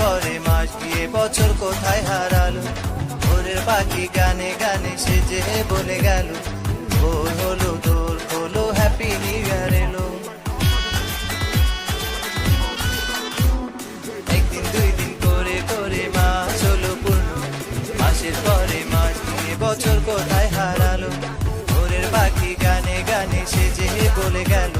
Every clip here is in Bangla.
পরে মাস গিয়ে বছর কোথায় হারালো? ভোরের পাখি গানে গানে সেজে বলে গেল, ভোর হলো, দোর হলো হ্যাপি নিউ ইয়ার এলো। একদিন দুই দিন করে করে মাস হলো পূর্ণ। মাসের পরে মাস গিয়ে বছর কোথায় হারালো? ভোরের পাখি গানে গানে সেজে বলে গেল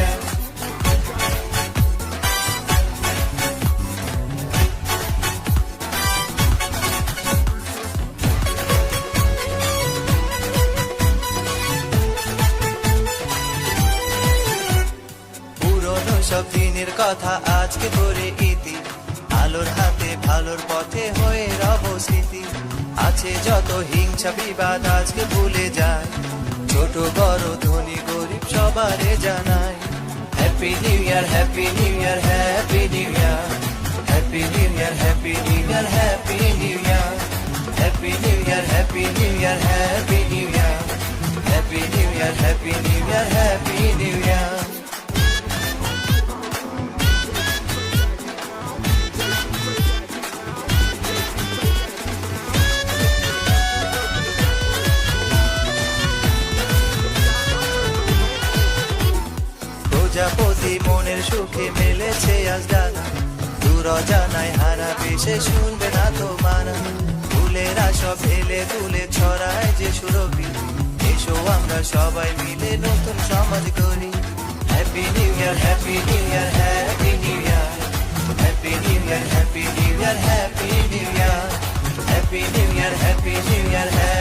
দিনের কথা আজকে করে ইতি আলোর হাতে ভালোর পথে হয়ে রব স্মৃতি আছে যত হিংসা বিবাদ আজকে ভুলে যায় ছোট বড় ধনী গরিব সবারে জানাই happy new year happy new year happy new year happy new year happy new year happy new year happy new year happy new year happy new year happy new year happy new year happy new প্রজাপতি মনের সুখে মেলেছে আজ ডানা দূর জানায় হারা বেশে শুনবে না তো মানা ফুলেরা সব ঢেলে তুলে ছড়ায় যে সুরভি। এসো আমরা সবাই মিলে নতুন সমাজ গড়ি। Happy new year happy new year happy new year happy new year happy new year happy new year happy new year happy new year happy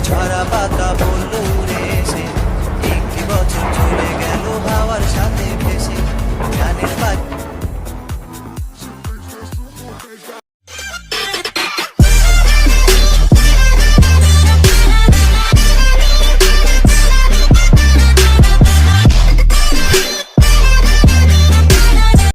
ঝরা পাতা